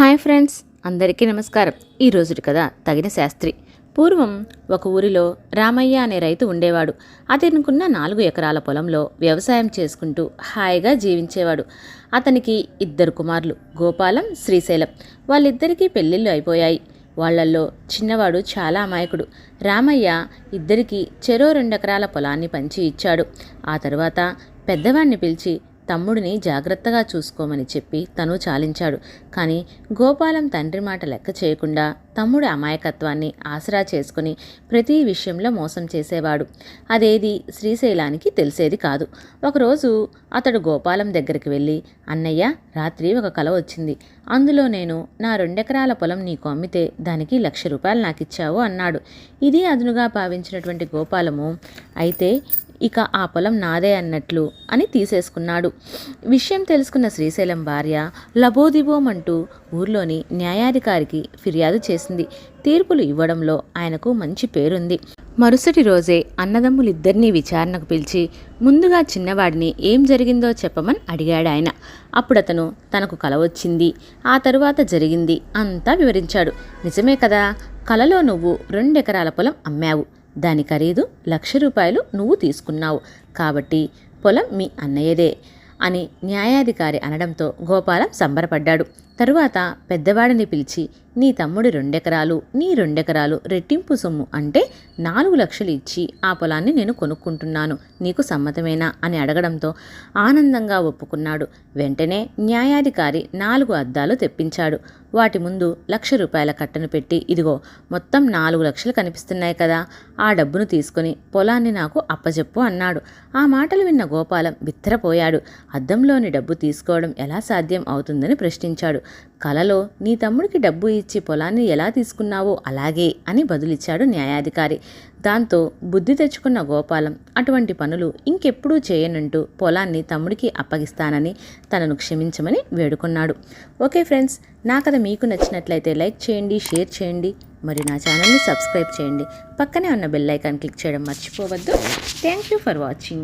Hi friends అందరికీ నమస్కారం. ఈ రోజుటి కథ తగిన శాస్త్రి. పూర్వం ఒక ఊరిలో రామయ్య అనే రైతు ఉండేవాడు. అతనుకున్న నాలుగు ఎకరాల పొలంలో వ్యవసాయం చేసుకుంటూ హాయిగా జీవించేవాడు. అతనికి ఇద్దరు కుమారులు గోపాలం శ్రీశైలం. వాళ్ళిద్దరికీ పెళ్ళిళ్ళు అయిపోయాయి. వాళ్ళల్లో చిన్నవాడు చాలా అమాయకుడు. రామయ్య ఇద్దరికీ చెరో రెండెకరాల పొలాన్ని పంచి ఇచ్చాడు. ఆ తర్వాత పెద్దవాణ్ణి పిలిచి తమ్ముడిని జాగ్రత్తగా చూసుకోమని చెప్పి తను చాలించాడు. కానీ గోపాలం తండ్రి మాట లెక్క చేయకుండా తమ్ముడి అమాయకత్వాన్ని ఆసరా చేసుకుని ప్రతి విషయంలో మోసం చేసేవాడు. అదేది శ్రీశైలానికి తెలిసేది కాదు. ఒకరోజు అతడు గోపాలం దగ్గరికి వెళ్ళి అన్నయ్య రాత్రి ఒక కల వచ్చింది. అందులో నేను నా రెండెకరాల పొలం నీకు అమ్మితే దానికి లక్ష రూపాయలు నాకు ఇచ్చావు అన్నాడు. ఇది అదునుగా భావించినటువంటి గోపాలము అయితే ఇక ఆ పొలం నాదే అన్నట్లు అని తీసేసుకున్నాడు. విషయం తెలుసుకున్న శ్రీశైలం భార్య లబోదిబోమంటూ ఊర్లోని న్యాయాధికారికి ఫిర్యాదు చేసింది. తీర్పులు ఇవ్వడంలో ఆయనకు మంచి పేరుంది. మరుసటి రోజే అన్నదమ్ములిద్దరినీ విచారణకు పిలిచి ముందుగా చిన్నవాడిని ఏం జరిగిందో చెప్పమని అడిగాడు ఆయన అప్పుడతను తనకు కల వచ్చింది. ఆ తరువాత జరిగింది అంతా వివరించాడు. నిజమే కదా కలలో నువ్వు రెండెకరాల పొలం అమ్మావు. దాని ఖరీదు లక్ష రూపాయలు నువ్వు తీసుకున్నావు. కాబట్టి పొలం మీ అన్నయ్యదే అని న్యాయాధికారి అనడంతో గోపాలం సంబరపడ్డాడు. తరువాత పెద్దవాడిని పిలిచి నీ తమ్ముడు రెండెకరాలు నీ రెండెకరాలు రెట్టింపు సొమ్ము అంటే నాలుగు లక్షలు ఇచ్చి ఆ పొలాన్ని నేను కొనుక్కుంటున్నాను నీకు సమ్మతమేనా? అని అడగడంతో ఆనందంగా ఒప్పుకున్నాడు. వెంటనే న్యాయాధికారి నాలుగు అద్దాలు తెప్పించాడు. వాటి ముందు లక్ష రూపాయల కట్టను పెట్టి ఇదిగో మొత్తం నాలుగు లక్షలు కనిపిస్తున్నాయి కదా ఆ డబ్బును తీసుకుని పొలాన్ని నాకు అప్పజెప్పు అన్నాడు. ఆ మాటలు విన్న గోపాలం బిత్తరపోయాడు. అద్దంలోని డబ్బు తీసుకోవడం ఎలా సాధ్యం అవుతుందని ప్రశ్నించాడు. కలలో నీ తమ్ముడికి డబ్బు ఇచ్చి పొలాన్ని ఎలా తీసుకున్నావో అలాగే అని బదులిచ్చాడు న్యాయాధికారి. దాంతో బుద్ధి తెచ్చుకున్న గోపాలం అటువంటి పనులు ఇంకెప్పుడూ చేయనంటూ పొలాన్ని తమ్ముడికి అప్పగిస్తానని తనను క్షమించమని వేడుకున్నాడు. ఓకే ఫ్రెండ్స్ నా కథ మీకు నచ్చినట్లయితే లైక్ చేయండి షేర్ చేయండి మరియు నా ఛానల్ని సబ్స్క్రైబ్ చేయండి. పక్కనే ఉన్న బెల్ ఐకాన్ క్లిక్ చేయడం మర్చిపోవద్దు. Thank you for watching.